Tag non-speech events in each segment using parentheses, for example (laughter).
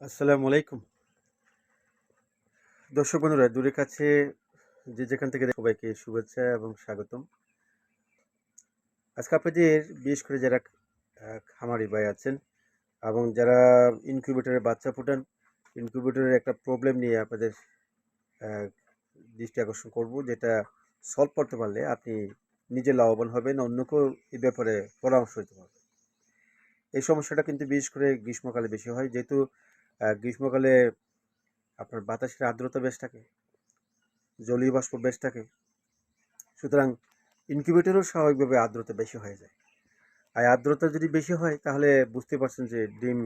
আসসালামু আলাইকুম। দর্শক বন্ধুরা দূরের কাছে যে যেখান থেকে সবাইকে শুভেচ্ছা এবং স্বাগতম। আজকে আপনাদের বিশেষ করে যারা খামারি ভাই আছেন এবং যারা ইনকিউবেটরে বাচ্চা ফোটান, ইনকিউবেটরের একটা প্রবলেম নিয়ে আপনাদের দৃষ্টি আকর্ষণ করব, যেটা সলভ করতে পারলে আপনি নিজে লাভবান হবেন, অন্যকেও এই ব্যাপারে পরামর্শ দিতে পারবেন। এই সমস্যাটা কিন্তু বিশেষ করে গ্রীষ্মকালে বেশি হয়, যেহেতু গ্রীষ্মকালে আপনার বাতাসের আর্দ্রতা বেশ থাকে, জলীয় বাষ্প বেশ থাকে, সুতরাং ইনকিউবেটরও স্বাভাবিকভাবে আর্দ্রতা বেশি হয়ে যায়। আর আর্দ্রতা যদি বেশি হয়, তাহলে বুঝতে পারছেন যে ডিম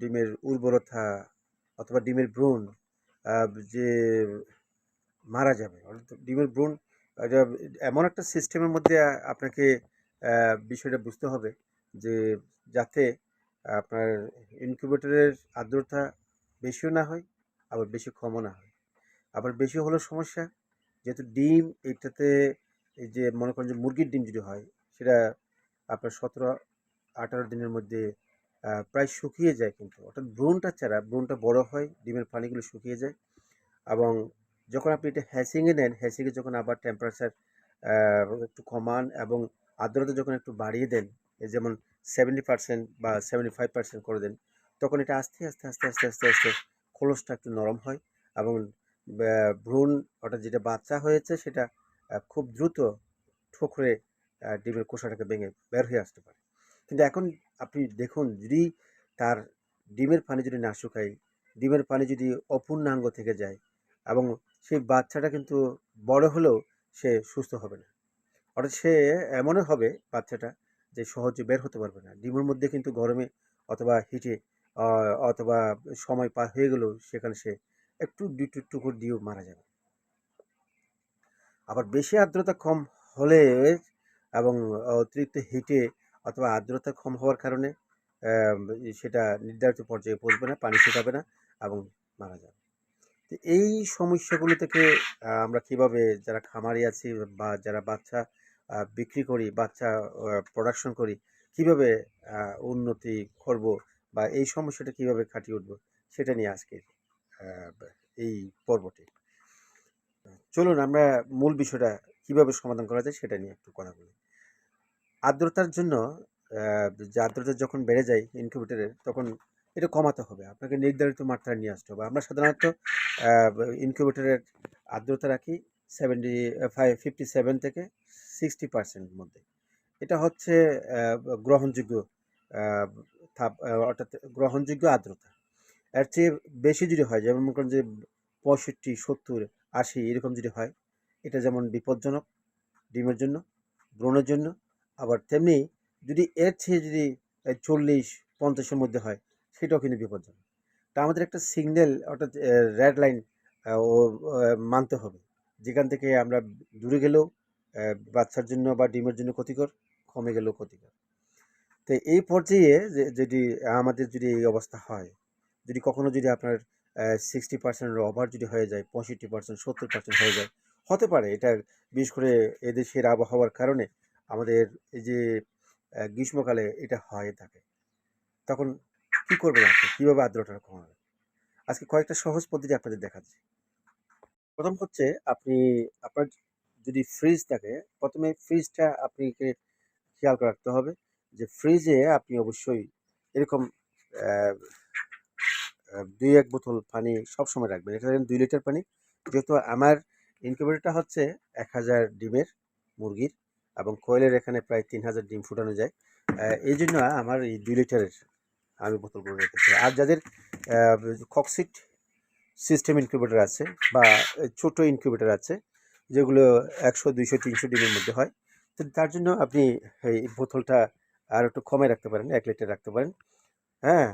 ডিমের উর্বরতা অথবা ডিমের ভ্রূণ যে মারা যাবে ডিমের ভ্রূণ এমন একটা সিস্টেমের মধ্যে আপনাকে বিষয়টা বুঝতে হবে যে যাতে আপনার ইনকিউবেটরের আর্দ্রতা বেশিও না হয়, আবার বেশি কমও না হয়। আবার বেশি হলো সমস্যা, যেহেতু ডিম এইটাতে এই যে মনে করেন যে মুরগির ডিম যদি হয়, সেটা আপনার সতেরো, আঠারো দিনের মধ্যে প্রায় শুকিয়ে যায় কিন্তু। অর্থাৎ ভ্রূণটা ছাড়া ভ্রূণটা বড় হয়, ডিমের পানিগুলো শুকিয়ে যায় এবং যখন আপনি এটা হ্যাসিংয়ে নেন, হ্যাসিংয়ে যখন আবার টেম্পারেচার একটু কমান এবং আর্দ্রতা যখন একটু বাড়িয়ে দেন যেমন সেভেন্টি পার্সেন্ট বা সেভেন্টি ফাইভ পার্সেন্ট করে দেন, তখন এটা আস্তে আস্তে আস্তে আস্তে আস্তে আস্তে খোলসটা একটু নরম হয় এবং ভ্রূণ অর্থাৎ যেটা বাচ্চা হয়েছে সেটা খুব দ্রুত ঠোকরে ডিমের কোষাটাকে ভেঙে বের হয়ে আসতে পারে। কিন্তু এখন আপনি দেখুন যদি তার ডিমের পানি যদি না শুকায়, ডিমের পানি যদি অপূর্ণাঙ্গ থেকে যায় এবং সেই বাচ্চাটা কিন্তু বড় হলেও সে সুস্থ হবে না। অর্থাৎ সে এমনও হবে বাচ্চাটা যে সহজে বের হতে পারবে না। ডিমের মধ্যে কিন্তু গরমে অথবা হিটে অথবা সময় পার হয়ে গেলেও সেখানে সে একটু দুটো টুকুর দিয়েও মারা যাবে। আবার বেশি আর্দ্রতা কম হলে এবং অতিরিক্ত হিটে অথবা আর্দ্রতা কম হওয়ার কারণে সেটা নির্ধারিত পর্যায়ে পৌঁছবে না, পানি শুকাবে না এবং মারা যাবে। তো এই সমস্যাগুলো থেকে আমরা কীভাবে যারা খামারি আছি বা যারা বাচ্চা বিক্রি করি, বাচ্চা প্রোডাকশন করি, কীভাবে উন্নতি করব বা এই সমস্যাটা কীভাবে কাটিয়ে উঠবো সেটা নিয়ে আজকে এই পর্বটি। চলুন আমরা মূল বিষয়টা কীভাবে সমাধান করা যায় সেটা নিয়ে একটু কথা বলি। আর্দ্রতার জন্য যে আর্দ্রতা যখন বেড়ে যায় ইনকিউবেটরের তখন এটা কমাতে হবে। আপনাকে নির্ধারিত মাত্রায় নিয়ে আসতে হবে। আমরা সাধারণত ইনকিউবেটরের আর্দ্রতা রাখি সেভেন্টি ফাইভ ফিফটি সেভেন থেকে সিক্সটি পার্সেন্ট মধ্যে। এটা হচ্ছে গ্রহণযোগ্য আহ, অর্থাৎ গ্রহণযোগ্য আর্দ্রতা। এর চেয়ে বেশি যদি হয় যেমন মনে করেন যে পঁয়ষট্টি সত্তর আশি এরকম যদি হয় এটা যেমন বিপজ্জনক ডিমের জন্য ব্রণের জন্য আবার তেমনি যদি এর চেয়ে যদি চল্লিশ পঞ্চাশের মধ্যে হয় সেটাও কিন্তু বিপজ্জনক। তা আমাদের একটা সিগন্যাল অর্থাৎ রেড লাইন ও মানতে হবে। যেখান থেকে আমরা দূরে গেলেও বাচ্চার জন্য বা ডিমের জন্য ক্ষতিকর, কমে গেলেও ক্ষতিকর। তো এই পর্যায়ে যদি আমাদের যদি এই অবস্থা হয়, যদি কখনো যদি আপনার সিক্সটি পার্সেন্টের ওভার যদি হয়ে যায়, পঁয়ষট্টি পার্সেন্ট সত্তর পার্সেন্ট হয়ে যায়, হতে পারে। এটা বিশেষ করে এদেশের আবহাওয়ার কারণে আমাদের এই যে গ্রীষ্মকালে এটা হয়ে থাকে। তখন কি করবেন আপনি? কীভাবে আর্দ্রতা কমাবেন আজকে কয়েকটা সহজ পদ্ধতি আপনাদের দেখাচ্ছি। প্রথম হচ্ছে আপনি আপনার যদি ফ্রিজ থাকে, প্রথমে ফ্রিজটা আপনাকে খেয়াল রাখতে হবে যে ফ্রিজে আপনি অবশ্যই এরকম দুই এক বোতল পানি সবসময় রাখবেন। এটা দুই লিটার পানি। যেহেতু আমার ইনকিউবেটরটা হচ্ছে এক হাজার ডিমের মুরগির এবং কোয়েলের এখানে প্রায় তিন হাজার ডিম ফুটানো যায়। এই জন্য আমার এই দুই লিটারের আমি বোতলগুলো রেখেছি। আর যাদের কক্সিট সিস্টেম ইনকিউবেটর আছে বা ছোট ইনকিউবেটর আছে যেগুলো একশো, দুইশো, তিনশো ডিমের মধ্যে হয়। তো তার জন্য আপনি এই বোতলটা আর একটু কমে রাখতে পারেন, এক লিটার রাখতে পারেন। হ্যাঁ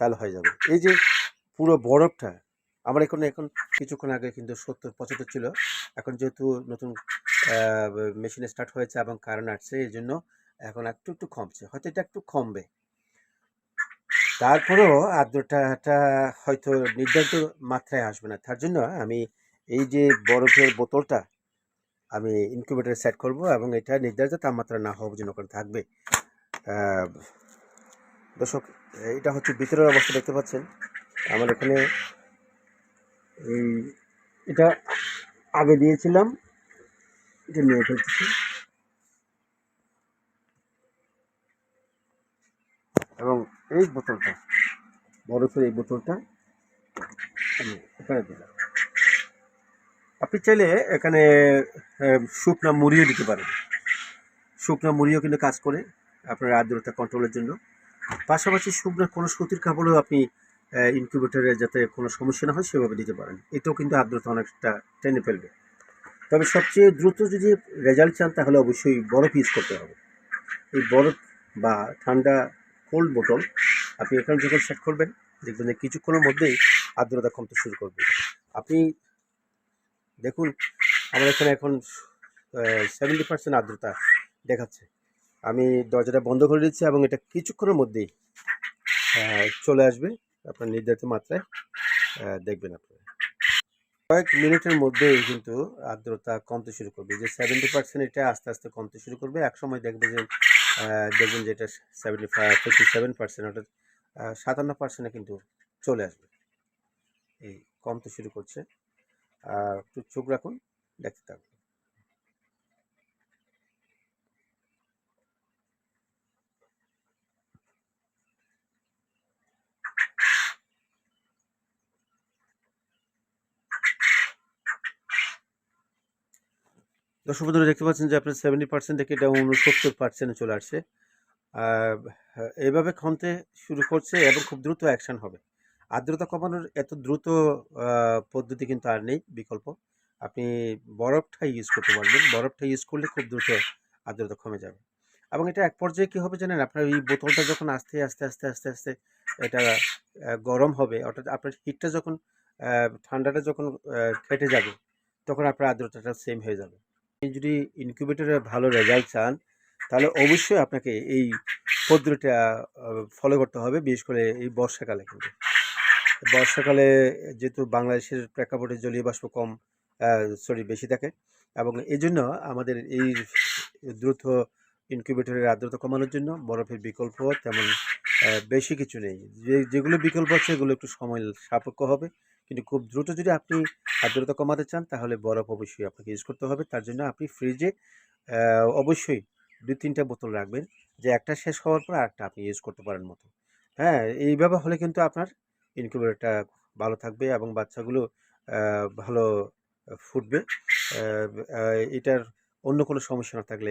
তাহলে হয়ে যাবে। এই যে পুরো বরফটা, আমার এখন এখন কিছুক্ষণ আগে কিন্তু সত্তর, পঁচাত্তর ছিল। এখন যেহেতু নতুন মেশিন স্টার্ট হয়েছে এবং কারেন্ট আসছে, এই জন্য এখন একটু একটু কমছে। হয়তো এটা একটু কমবে। তারপরেও আর্দ্রতাটা হয়তো নির্ধারিত মাত্রায় আসবে না। তার জন্য আমি এই যে বরফের বোতলটা, আমি ইনকিউবেটরে সেট করব এবং এটা নির্ধারিত তাপমাত্রা না হওয়ার জন্য ওখানে থাকবে। দর্শক, এটা হচ্ছে ভিতরের অবস্থা দেখতে পাচ্ছেন। আমার এখানে এই এটা আগে দিয়েছিলাম। এটা নিয়ে ফেলতেছি। এবং এই বোতলটা বরফের এই বোতলটা আমি এখানে দিলাম। আপনি চাইলে এখানে শুকনা মুড়িও দিতে পারেন। শুকনা মুড়িও কিন্তু কাজ করে আপনার আর্দ্রতা কন্ট্রোলের জন্য। পাশাপাশি শুকনো কোনো সুতির কাপড়ও আপনি ইনকিউবেটরে যাতে কোনো সমস্যা না হয় সেভাবে দিতে পারেন। এতেও কিন্তু আর্দ্রতা অনেকটা টেনে ফেলবে। তবে সবচেয়ে দ্রুত যদি রেজাল্ট চান, তাহলে অবশ্যই বরফ ইউজ করতে হবে। এই বরফ বা ঠান্ডা কোল্ড বোতল আপনি এখানে যখন সেট করবেন, দেখবেন যে কিছুক্ষণের মধ্যেই আর্দ্রতা কমতে শুরু করবে। আপনি দেখুন আমার এখানে এখন সেভেন্টি পার্সেন্ট আর্দ্রতা দেখাচ্ছে। আমি দরজাটা বন্ধ করে দিচ্ছি এবং এটা কিছুক্ষণের মধ্যেই চলে আসবে। আপনার নির্ধারিত মাত্রায় দেখবেন আপনারা। কয়েক মিনিটের মধ্যেই কিন্তু আর্দ্রতা কমতে শুরু করবে। যে সেভেন্টি পার্সেন্ট এটা আস্তে আস্তে কমতে শুরু করবে এক সময় দেখবে যে দেখবেন যে এটা seventy five fifty seven percent অর্থাৎ সাতান্ন পার্সেন্টে কিন্তু চলে আসবে। এই কমতে শুরু করছে। একটু চোখ রাখুন, দেখতে থাকুন। দর্শক বন্ধুরা, দেখতে পাচ্ছেন যে আপনার সেভেন্টি পার্সেন্ট থেকে এটা উনসত্তর পার্সেন্টে চলে আসছে। আর এইভাবে ক্ষমতে শুরু করছে এবং খুব দ্রুত অ্যাকশন হবে। আর্দ্রতা কমানোর এত দ্রুত পদ্ধতি কিন্তু আর নেই বিকল্প। আপনি বরফটা ইউজ করতে পারবেন। বরফটা ইউজ করলে খুব দ্রুত আর্দ্রতা কমে যাবে। এবং এটা এক পর্যায়ে কী হবে জানেন? আপনার এই বোতলটা যখন আস্তে আস্তে আস্তে আস্তে আস্তে এটা গরম হবে, অর্থাৎ আপনার হিটটা যখন ঠান্ডাটা যখন কেটে যাবে, তখন আপনার আর্দ্রতাটা সেম হয়ে যাবে। আপনি যদি ইনকিউবেটরে ভালো রেজাল্ট চান, তাহলে অবশ্যই আপনাকে এই পদ্ধতিটা ফলো করতে হবে, বিশেষ করে এই বর্ষাকালে কিন্তু। বর্ষাকালে যেহেতু বাংলাদেশের প্রেক্ষাপটে জলীয় বাষ্প কম সরি বেশি থাকে এবং এই জন্য আমাদের এই দ্রুত ইনকিউবেটরের আর্দ্রতা কমানোর জন্য বরফের বিকল্প তেমন বেশি কিছু নেই। যে, যেগুলো বিকল্প আছে সেগুলো একটু সময় সাপেক্ষ হবে। কিন্তু খুব দ্রুত যদি আপনি আর্দ্রতা কমাতে চান তাহলে বরফ অবশ্যই আপনাকে ইউজ করতে হবে। তার জন্য আপনি ফ্রিজে অবশ্যই দুই তিনটা বোতল রাখবেন। যে একটা শেষ হওয়ার পর আরেকটা আপনি ইউজ করতে পারেন মতো। হ্যাঁ এইভাবে হলে কিন্তু আপনার ইনকিউবেটরটা ভালো থাকবে এবং বাচ্চাগুলো ভালো ফুটবে। এটার অন্য কোনো সমস্যা না থাকলে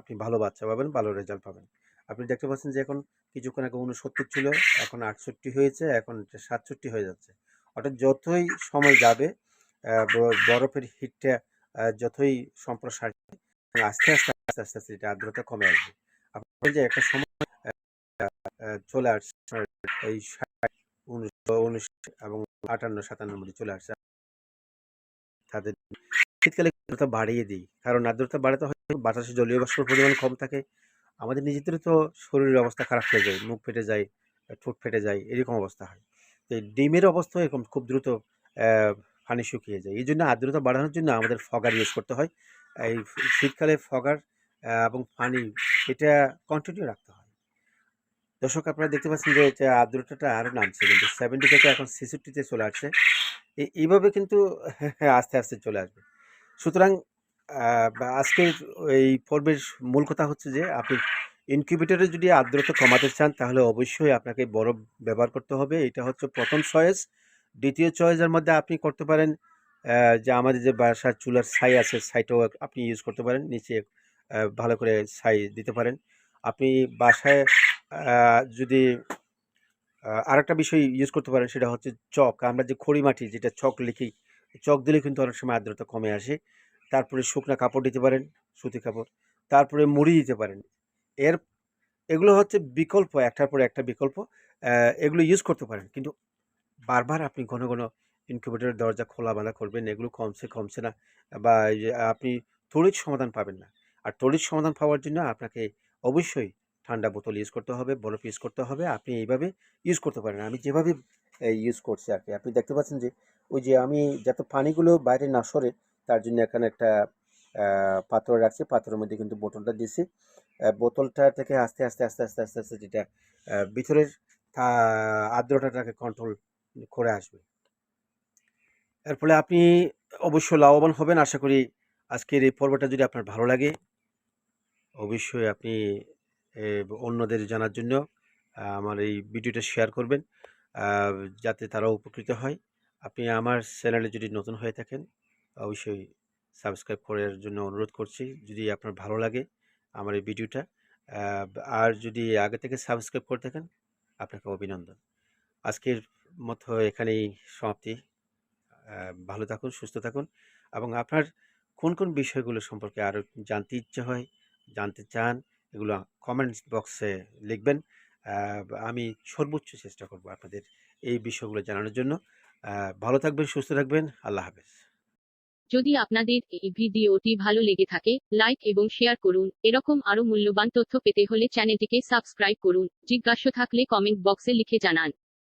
আপনি ভালো বাচ্চা পাবেন, ভালো রেজাল্ট পাবেন। আপনি দেখতে পাচ্ছেন যে এখন কিছুক্ষণ আগে উনসত্তর ছিল, এখন আটষট্টি হয়েছে, এখন সাতষট্টি হয়ে যাচ্ছে। অর্থাৎ যতই সময় যাবে বরফের হিটটা যতই সম্প্রসার আস্তে আস্তে আস্তে আস্তে আস্তে এটা আর্দ্রতা কমে আসবে। আপনি যে একটা সময় চলে আসছে, এই উনিশ এবং আটান্ন সাতান্নর মধ্যে চলে আসছে তাদের শীতকালে বাড়িয়ে দিই, কারণ আর্দ্রতা বাড়াতে হয় বাতাসে জলীয় বাষ্পের পরিমাণ কম থাকে, আমাদের নিজেদের তো শরীরের অবস্থা খারাপ হয়ে যায়, মুখ ফেটে যায়, ঠোঁট ফেটে যায়, এরকম অবস্থা হয়। তো ডিমের অবস্থা এরকম খুব দ্রুত পানি শুকিয়ে যায়। এই জন্য আর্দ্রতা বাড়ানোর জন্য আমাদের ফগার ইউজ করতে হয়। এই শীতকালে ফগার এবং পানি, এটা কন্টিনিউ রাখতে দর্শক, আপনারা দেখতে পাচ্ছেন যে এটা আর্দ্রতাটা আরও নামছে, কিন্তু সেভেন্টি থেকে এখন ছেষট্টিতে চলে আসছে। এইভাবে কিন্তু (laughs) আস্তে আস্তে চলে আসবে। সুতরাং আজকের এই পর্বের মূল কথা হচ্ছে যে, আপনি ইনকিউবেটরে যদি আর্দ্রতা কমাতে চান, তাহলে অবশ্যই আপনাকে বরফ ব্যবহার করতে হবে। এটা হচ্ছে প্রথম চয়েস দ্বিতীয় চয়েসের মধ্যে আপনি করতে পারেন যে আমাদের যে বাসার চুলার ছাই আছে, ছাইটাও আপনি ইউজ করতে পারেন। নিচে ভালো করে ছাই দিতে পারেন। আপনি বাসায় যদি আরেকটা বিষয় ইউজ করতে পারেন সেটা হচ্ছে চক। আমরা যে খড়ি মাটি যেটা চক লিখি, চক দিলে কিন্তু অনেক সময় আর্দ্রতা কমে আসে। তারপরে শুকনা কাপড় দিতে পারেন, সুতি কাপড়। তারপরে মুড়ি দিতে পারেন। এর, এগুলো হচ্ছে বিকল্প, একটার পর একটা বিকল্প। এগুলো ইউজ করতে পারেন। কিন্তু বারবার আপনি ঘন ঘন ইনকিউবেটরের দরজা খোলা বাঁধা করবেন, এগুলো কমছে কমছে না বা আপনি তড়িৎ সমাধান পাবেন না। আর তড়িৎ সমাধান পাওয়ার জন্য আপনাকে অবশ্যই ঠান্ডা বোতল ইউজ করতে হবে, বরফ ইউজ করতে হবে, আপনি এইভাবে ইউজ করতে পারেন। আমি যেভাবে ইউজ করছি আর কি। আপনি দেখতে পাচ্ছেন যে, ওই যে আমি যাতে পানিগুলো বাইরে না সরে, তার জন্য এখানে একটা পাথর রাখছি। পাথরের মধ্যে কিন্তু বোতলটা দিয়েছি বোতলটা থেকে আস্তে আস্তে আস্তে আস্তে আস্তে আস্তে যেটা ভিতরের আর্দ্রতাটাকে কন্ট্রোল করে আসবে। এর ফলে আপনি অবশ্যই লাভবান হবেন। আশা করি আজকের এই পর্বটা যদি আপনার ভালো লাগে, অবশ্যই আপনি অন্যদের জানার জন্য আমার এই ভিডিওটা শেয়ার করবেন। যাতে তারা উপকৃত হয়। আপনি আমার চ্যানেলে যদি নতুন হয়ে থাকেন, অবশ্যই সাবস্ক্রাইব করার জন্য অনুরোধ করছি। যদি আপনার ভালো লাগে আমার এই ভিডিওটা আর যদি আগে থেকে সাবস্ক্রাইব করে থাকেন, আপনাকে অভিনন্দন। আজকের মতো এখানেই সমাপ্তি। ভালো থাকুন, সুস্থ থাকুন। এবং আপনার কোন কোন বিষয়গুলো সম্পর্কে আরও জানতে ইচ্ছে হয়, জানতে চান এগুলো কমেন্টস বক্সে লিখবেন। আমি সর্বোচ্চ চেষ্টা করব আপনাদের এই বিষয়গুলো জানানোর জন্য। ভালো থাকবেন, সুস্থ থাকবেন। আল্লাহ হাফেজ। যদি আপনাদের এই ভিডিওটি ভালো লেগে থাকে, লাইক এবং শেয়ার করুন। এরকম আরও মূল্যবান তথ্য পেতে হলে চ্যানেলটিকে সাবস্ক্রাইব করুন। জিজ্ঞাসা থাকলে কমেন্ট বক্সে লিখে জানান।